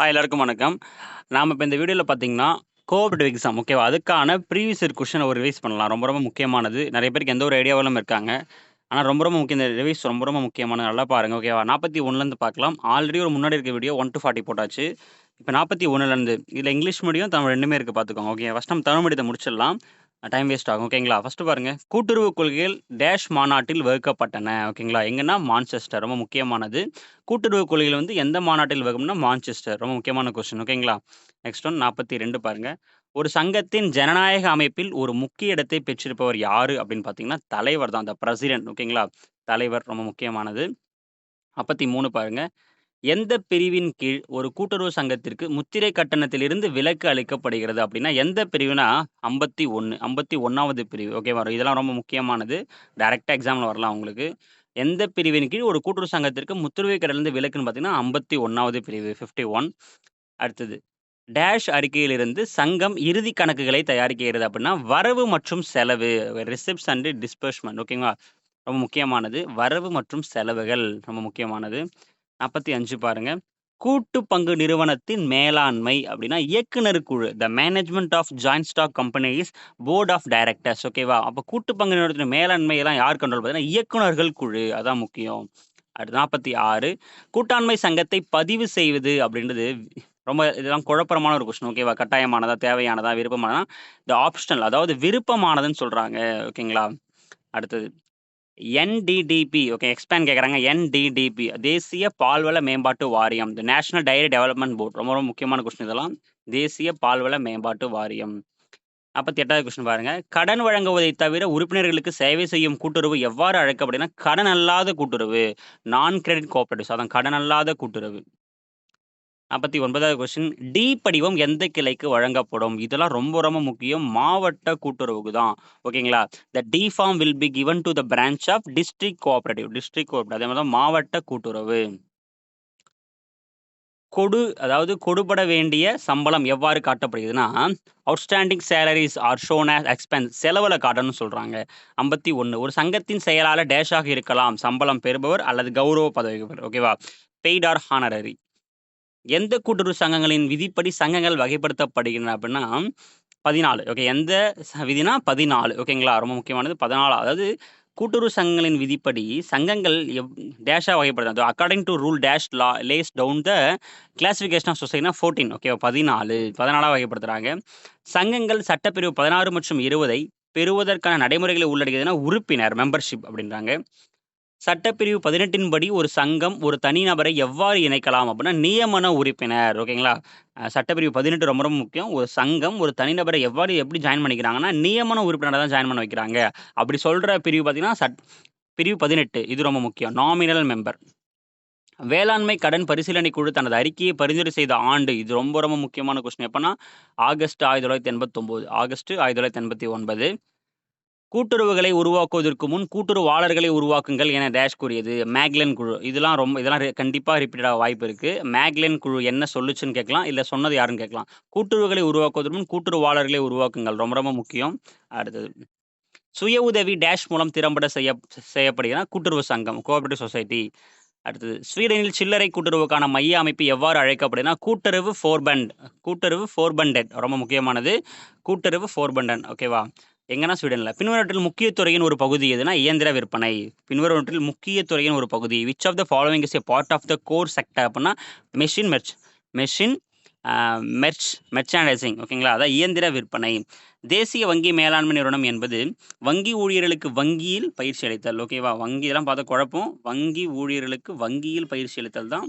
Hi எல்லாருக்கும் வணக்கம். நாம் இப்போ இந்த வீடியோவில் பார்த்தீங்கன்னா, கோஆப்ரேட்டிவ் எக்ஸாம் ஓகேவா? அதுக்கான ப்ரீவியஸ் இயர் கொஷனை ஒரு ரிவைஸ் பண்ணலாம். ரொம்ப ரொம்ப முக்கியமானது. நிறைய பேருக்கு எந்த ஒரு ஐடியாவிலும் இருக்காங்க. ஆனால் ரொம்ப ரொம்ப முக்கியம். இந்த ரிவைஸ் ரொம்ப ரொம்ப முக்கியமான நல்லா பாருங்கள் ஓகேவா? 41லேருந்து பார்க்கலாம். ஆல்ரெடி ஒரு முன்னாடி இருக்க வீடியோ ஒன் டூ 40 போட்டாச்சு. இப்போ நாற்பத்தி ஒன்றுலேருந்து இதில் இங்கிலீஷ் மீடியம், தமிழ் ரெண்டுமே இருக்குது பார்த்துக்கோங்க. ஓகே. ஃபஸ்ட் நம்ம தமிழ் மீடியத்தை முடிச்சிடலாம். டைம் வேஸ்ட் ஆகும். ஓகேங்களா? ஃபஸ்ட்டு பாருங்கள் கூட்டுறவு கொள்கைகள் டேஷ் மாநாட்டில் வகுக்கப்பட்டன. ஓகேங்களா? எங்கன்னா மான்செஸ்டர் ரொம்ப முக்கியமானது. கூட்டுறவு கொள்கைகள் வந்து எந்த மாநாட்டில் வகும்னா மான்செஸ்டர். ரொம்ப முக்கியமான கொஸ்டின். ஓகேங்களா? நெக்ஸ்ட் ஒன் நாற்பத்தி ரெண்டு பாருங்கள் ஒரு சங்கத்தின் ஜனநாயக அமைப்பில் ஒரு முக்கிய இடத்தை பெற்றிருப்பவர் யார் அப்படின்னு பார்த்தீங்கன்னா, தலைவர் தான். அந்த பிரசிடென்ட் ஓகேங்களா? தலைவர் ரொம்ப முக்கியமானது. அப்பத்து மூணு பாருங்கள் எந்த பிரிவின் கீழ் ஒரு கூட்டுறவு சங்கத்திற்கு முத்திரை கட்டணத்திலிருந்து விலக்கு அளிக்கப்படுகிறது அப்படின்னா, எந்த பிரிவுனா 51 51வது பிரிவு. ஓகேவா? இதெல்லாம் ரொம்ப முக்கியமானது. டைரெக்டாக எக்ஸாமில் வரலாம் உங்களுக்கு. எந்த பிரிவின் கீழ் ஒரு கூட்டுறவு சங்கத்திற்கு முத்திரை கடலிருந்து விலக்குன்னு பார்த்தீங்கன்னா, 51வது பிரிவு 51. அடுத்தது டேஷ் அறிக்கையிலிருந்து சங்கம் இறுதி கணக்குகளை தயாரிக்கிறது அப்படின்னா, வரவு மற்றும் செலவு ரிசிப்ட்ஸ் அண்டு டிஸ்பர்ஸ்மெண்ட் ஓகேங்களா? ரொம்ப முக்கியமானது. வரவு மற்றும் செலவுகள் ரொம்ப முக்கியமானது. 45 பாருங்க. கூட்டு பங்கு நிறுவனத்தின் மேலாண்மை அப்படின்னா, இயக்குனர் குழு. The management of joint stock company is board of directors ஓகேவா? அப்போ கூட்டு பங்கு நிறுவனத்தின் மேலாண்மையெல்லாம் யார் கண்ட்ரோல் பார்த்தீங்கன்னா, இயக்குநர்கள் குழு. அதான் முக்கியம். அடுத்து 46 கூட்டாண்மை சங்கத்தை பதிவு செய்வது அப்படின்றது ரொம்ப இதெல்லாம் குழப்பமான ஒரு கொஸ்டின் ஓகேவா? கட்டாயமானதா? தேவையானதா? விருப்பமானதா? இந்த ஆப்ஷனல் அதாவது விருப்பமானதுன்னு சொல்கிறாங்க ஓகேங்களா? அடுத்தது என்டிடிபி ஓகே எக்ஸ்பேண்ட் கேட்குறாங்க. என்டிடிபி தேசிய பால்வள மேம்பாட்டு வாரியம். The national dairy development board ரொம்ப ரொம்ப முக்கியமான கொஸ்டின் இதெல்லாம். தேசிய பால்வள மேம்பாட்டு வாரியம். 48வது கொஸ்டின் பாருங்க. கடன் வழங்குவதை தவிர உறுப்பினர்களுக்கு சேவை செய்யும் கூட்டுறவு எவ்வாறு அழைக்கப்படுதுன்னா, கடன் அல்லாத கூட்டுறவு. நான் கிரெடிட் கோஆப்பரேட்டிவ்ஸ் அதான் கடன் அல்லாத கூட்டுறவு. 49வது கொஸ்டின் டி படிவம் எந்த கிளைக்கு வழங்கப்படும்? இதெல்லாம் ரொம்ப ரொம்ப முக்கியம். மாவட்ட கூட்டுறவுக்கு தான். ஓகேங்களா? The D form will be given to the branch of district cooperative district cooperative அதே மாதிரி தான் மாவட்ட கூட்டுறவு. கொடு அதாவது கொடுபட வேண்டிய சம்பளம் எவ்வாறு காட்டப்படுகிறதுன்னா, outstanding salaries are shown as expense செலவில் காட்டணும்னு சொல்றாங்க. 51 ஒரு சங்கத்தின் செயலாளர் டேஷாக இருக்கலாம். சம்பளம் பெறுபவர் அல்லது கௌரவ பதவி ஓகேவா? Paid or honorary. எந்த கூட்டுறவு சங்கங்களின் விதிப்படி சங்கங்கள் வகைப்படுத்தப்படுகின்றன அப்படின்னா, 14 ஓகே. எந்த ச விதினா 14 ஓகேங்களா? ரொம்ப முக்கியமானது 14 அதாவது கூட்டுறவு சங்கங்களின் விதிப்படி சங்கங்கள் எவ் டேஷாக வகைப்படுது. According to rule dash law lays down the classification of சொசைட்டினா 14 ஓகேவா? பதினாலு பதினாலாக வகைப்படுத்துகிறாங்க சங்கங்கள் சட்டப்பிரிவு 16 மற்றும் 20ஐ பெறுவதற்கான நடைமுறைகளை உள்ளடக்கியதுன்னா, உறுப்பினர் மெம்பர்ஷிப் அப்படின்றாங்க. சட்டப்பிரிவு 18ன் படி ஒரு சங்கம் ஒரு தனிநபரை எவ்வாறு இணைக்கலாம் அப்படின்னா, நியமன உறுப்பினர் ஓகேங்களா? சட்டப்பிரிவு 18 ரொம்ப ரொம்ப முக்கியம். ஒரு சங்கம் ஒரு தனிநபரை எவ்வாறு எப்படி ஜாயின் பண்ணிக்கிறாங்கன்னா, நியமன உறுப்பினரை தான் ஜாயின் பண்ண வைக்கிறாங்க. அப்படி சொல்கிற பிரிவு பார்த்தீங்கன்னா, சட் பிரிவு 18 இது ரொம்ப முக்கியம். Nominal member. வேளாண்மை கடன் பரிசீலனை குழு தனது அறிக்கையை பரிந்துரை செய்த ஆண்டு இது ரொம்ப ரொம்ப முக்கியமான கொஸ்டின் எப்பன்னா, ஆகஸ்ட் 1989 ஆகஸ்ட் 1989 கூட்டுறவுகளை உருவாக்குவதற்கு முன் கூட்டுறவாளர்களை உருவாக்குங்கள் என டேஷ் கூறியது. மேக்லன் குழு. இதெல்லாம் ரொம்ப இதெல்லாம் கண்டிப்பாக ரிப்பீட்டடாக வாய்ப்பு இருக்குது மேக்லன் குழு என்ன சொல்லுச்சுன்னு கேட்கலாம். இல்லை சொன்னது யாருன்னு கேட்கலாம். கூட்டுறவுகளை உருவாக்குவதற்கு முன் கூட்டுறவாளர்களை உருவாக்குங்கள். ரொம்ப ரொம்ப முக்கியம். அடுத்தது சுய உதவி டேஷ் மூலம் திறம்பட செய்ய செய்யப்படுகிற கூட்டுறவு சங்கம் கோஆபரேட்டிவ் சொசைட்டி. அடுத்தது ஸ்வீடனில் சில்லறை கூட்டுறவுக்கான மைய அமைப்பு எவ்வாறு அழைக்கப்படுதுன்னா, கூட்டுறவு ஃபோர்பண்ட் கூட்டுறவு ஃபோர்பண்டட் ரொம்ப முக்கியமானது. கூட்டுறவு ஃபோர்பண்டன் ஓகேவா? எங்கன்னா ஸ்வீடனில் பின்வரவற்றில் முக்கிய துறையின் ஒரு பகுதி எதுனா, இயந்திர விற்பனை. பின்வரவற்றில் முக்கிய துறையின் ஒரு பகுதி. Which of the following is a part of the core sector அப்படின்னா, machine merch machine merch merchandising ஓகேங்களா? அதான் இயந்திர விற்பனை. தேசிய வங்கி மேலாண்மை நிறுவனம் என்பது வங்கி ஊழியர்களுக்கு வங்கியில் பயிற்சி அளித்தல் ஓகேவா? வங்கி இதெல்லாம் பார்த்தா குழப்பம். வங்கி ஊழியர்களுக்கு வங்கியில் பயிற்சி அளித்தல் தான்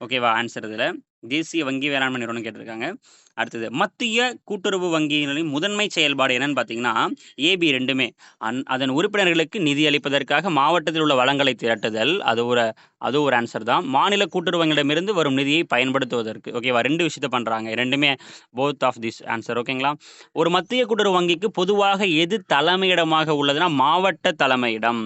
ஓகேவா? ஆன்சர் இதில் தேசிய வங்கி வேளாண்மை நிறுவனம் கேட்டிருக்காங்க. அடுத்தது மத்திய கூட்டுறவு வங்கிகளின் முதன்மை செயல்பாடு என்னன்னு பார்த்தீங்கன்னா, ஏபி ரெண்டுமே அந் அதன் உறுப்பினர்களுக்கு நிதி அளிப்பதற்காக மாவட்டத்தில் உள்ள வளங்களை திரட்டுதல். அது ஒரு அது ஒரு ஆன்சர் தான். மாநில கூட்டுறவுங்கிடமிருந்து வரும் நிதியை பயன்படுத்துவதற்கு ஓகேவா? ரெண்டு விஷயத்த பண்ணுறாங்க ரெண்டுமே போத் ஆஃப் திஸ் ஆன்சர் ஓகேங்களா? ஒரு மத்திய கூட்டுறவு வங்கிக்கு பொதுவாக எது தலைமையிடமாக உள்ளதுன்னா, மாவட்ட தலைமையிடம்.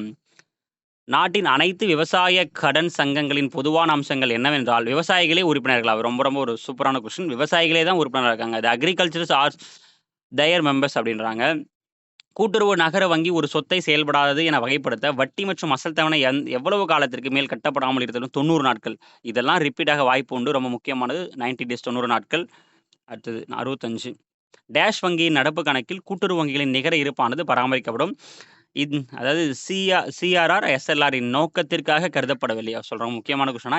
நாட்டின் அனைத்து விவசாய கடன் சங்கங்களின் பொதுவான அம்சங்கள் என்னவென்றால், விவசாயிகளே உறுப்பினர்கள் அவர் ரொம்ப ரொம்ப ஒரு சூப்பரான கொஸ்டின். விவசாயிகளே தான் உறுப்பினராக இருக்காங்க. அது அக்ரிகல்ச்சர்ஸ் ஆர் தயர் மெம்பர்ஸ் அப்படின்றாங்க. கூட்டுறவு நகர வங்கி ஒரு சொத்தை செயல்படாதது என வகைப்படுத்த வட்டி மற்றும் அசல் தவணை எந் எவ்வளவு காலத்திற்கு மேல் கட்டப்படாமல் இருந்தாலும் தொண்ணூறு நாட்கள். இதெல்லாம் ரிப்பீட்டாக வாய்ப்பு உண்டு. ரொம்ப முக்கியமானது. 90 டேஸ் தொண்ணூறு நாட்கள். அடுத்தது அறுபத்தஞ்சு. டேஷ் வங்கியின் நடப்பு கணக்கில் கூட்டுறவு வங்கிகளின் நிகர இருப்பானது பராமரிக்கப்படும். இது அதாவது சிஆர் சிஆர்ஆர் எஸ்எல்ஆரின் நோக்கத்திற்காக கருதப்படவில்லையா சொல்கிறோம் முக்கியமான கொஸ்டினா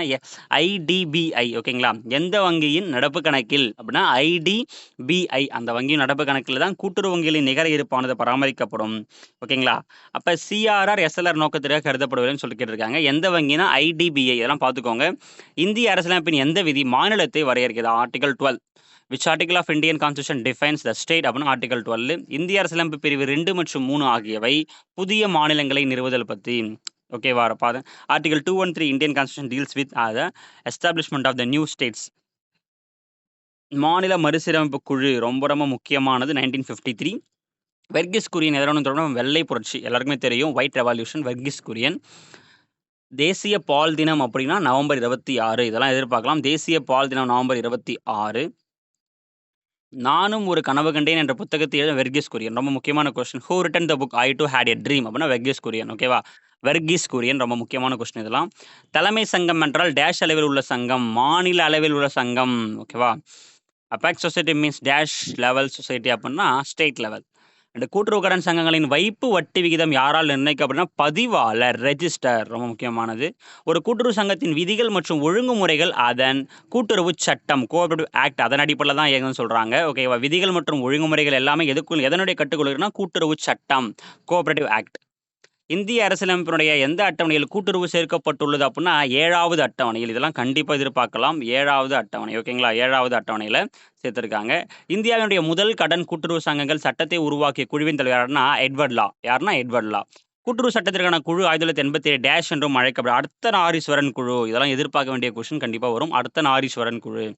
ஐடிபிஐ ஓகேங்களா? எந்த வங்கியின் நடப்பு கணக்கில் அப்படின்னா ஐடிபிஐ அந்த வங்கியின் நடப்பு கணக்கில் தான் கூட்டுறவு வங்கிகளின் நிகர இருப்பானது பராமரிக்கப்படும். ஓகேங்களா? அப்போ சிஆர்ஆர் எஸ்எல்ஆர் நோக்கத்திற்காக கருதப்படவில்லைன்னு சொல்லி கேட்டிருக்காங்க. எந்த வங்கினா ஐடிபிஐ இதெல்லாம் பார்த்துக்கோங்க. இந்திய அரசியலமைப்பின் எந்த விதி மாநிலத்தை வரையறுக்கிறது? Article twelve which article of Indian constitution defines the state அப்படின்னு ஆர்டிகல் டுவெல் இந்திய அரசியலமைப்பு பிரிவு ரெண்டு மற்றும் மூணு ஆகியவை புதிய மாநிலங்களை நிறுவுதல் பற்றி ஓகேவா பாத article two one three Indian constitution deals with the establishment of the new states மாநில மறுசீரமைப்பு குழு ரொம்ப ரொம்ப முக்கியமானது nineteen fifty three Verghese Kurien எதிரான தொடர்பு வெள்ளை புரட்சி. எல்லாருக்குமே தெரியும் ஒயிட் ரெவல்யூஷன் வெர்கிஸ் குரியன். தேசிய பால் தினம் அப்படின்னா நவம்பர் இருபத்தி ஆறு. இதெல்லாம் எதிர்பார்க்கலாம். தேசிய பால் தினம் நவம்பர் இருபத்தி ஆறு. நானும் ஒரு கனவு கண்டேன் என்ற புத்தகத்தை எழுத வெர்கிஸ் குரியன். ரொம்ப முக்கியமான question who written the book I too had a dream அப்படின்னா வெர்கிஸ் குரியன் ஓகேவா வெர்கிஸ் குரியன் ரொம்ப முக்கியமான கொஸ்டின் இதெல்லாம். தலைமை சங்கம் என்றால் டேஷ் அளவில் உள்ள சங்கம் மாநில அளவில் உள்ள சங்கம் ஓகேவா apex society means dash level society அப்படின்னா ஸ்டேட் லெவல் அண்ட் கூட்டுறவு கடன் சங்கங்களின் வைப்பு வட்டி விகிதம் யாரால் நிர்ணயிக்கப்படும்னா பதிவாளர் ரெஜிஸ்டர் ரொம்ப முக்கியமானது. ஒரு கூட்டுறவு சங்கத்தின் விதிகள் மற்றும் ஒழுங்குமுறைகள் அதன் கூட்டுறவு சட்டம் கோஆபரேட்டிவ் ஆக்ட் அதன் அடிப்படையில் தான் இயங்குன்னு சொல்கிறாங்க ஓகேவா விதிகள் மற்றும் ஒழுங்குமுறைகள் எல்லாமே எதுக்குள் எதனுடைய கட்டுக்கொள்கிறதுனா கூட்டுறவு சட்டம் கோஆபரேட்டிவ் ஆக்ட் இந்திய அரசியலமைப்பினுடைய எந்த அட்டவணையில் கூட்டுறவு சேர்க்கப்பட்டுள்ளது அப்படின்னா ஏழாவது அட்டவணையில். இதெல்லாம் கண்டிப்பாக எதிர்பார்க்கலாம். ஏழாவது அட்டவணை ஓகேங்களா? ஏழாவது அட்டவணையில் சேர்த்துருக்காங்க. இந்தியாவினுடைய முதல் கடன் கூட்டுறவு சங்கங்கள் சட்டத்தை உருவாக்கிய குழுவின் தலைவர் யாருன்னா எட்வர்ட் லா. யாருன்னா எட்வர்ட் லா. கூட்டுறவு சட்டத்திற்கான குழு ஆயிரத்தி தொள்ளாயிரத்தி எண்பத்தி ஏழு டேஷ் என்றும் அழைக்கப்படும். அடுத்த நாரீஸ்வரன் குழு. இதெல்லாம் எதிர்பார்க்க வேண்டிய கொஷின் கண்டிப்பாக வரும். அடுத்த நாரீஸ்வரன் குழு.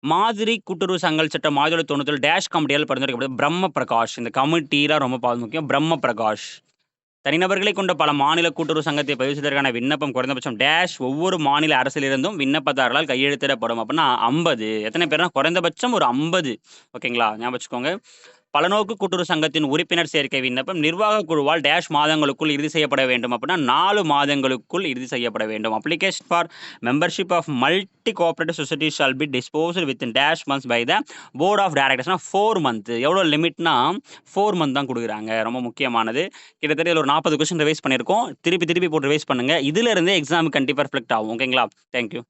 மாதிரி கூட்டுறவு சங்கல் சட்டம் ஆயிரத்தி தொள்ளாயிரத்தி தொண்ணூற்றி டேஷ் கமிட்டியால் பரிந்துரைக்கப்பட்டது பிரம்ம பிரகாஷ். இந்த கமிட்டிலாம் ரொம்ப பா- முக்கியம். பிரம்ம பிரகாஷ். தனிநபர்களை கொண்ட பல மாநில கூட்டுறவு சங்கத்தை பதிவு செய்வதற்கான விண்ணப்பம் குறைந்தபட்சம் டேஷ் ஒவ்வொரு மாநில அரசிலிருந்தும் விண்ணப்பதாரர்களால் கையெழுத்திடப்படும். அப்படின்னா ஐம்பது. எத்தனை பேர்னா குறைந்தபட்சம் ஒரு ஐம்பது. ஓகேங்களா ஞாபகம் வச்சுக்கோங்க. பலநோக்கு கூட்டுறவு சங்கத்தின் உறுப்பினர் சேர்க்கை விண்ணப்பம் நிர்வாக குழுவால் டேஷ் மாதங்களுக்குள் இறுதி செய்யப்பட வேண்டும் அப்படின்னா நாலு மாதங்களுக்குள் இறுதி செய்யப்பட வேண்டும். Application for membership of multi cooperative society shall be disposal with dash months by the board of டேரக்டர்ஸ்னால் four month எவ்வளோ லிமிட்னா ஃபோர் மந்த் தான் கொடுக்குறாங்க. ரொம்ப முக்கியமானது. கிட்டத்தட்ட இதில் ஒரு நாற்பது கொஸ்டின் ரிவைஸ் பண்ணியிருக்கோம். திருப்பி திருப்பி போட்டு ரிவைஸ் பண்ணுங்கள் இதிலிருந்தே எக்ஸாம் கண்டிப்பாக ரிஃப்ளெக்ட் ஆகும். ஓகேங்களா தேங்க்யூ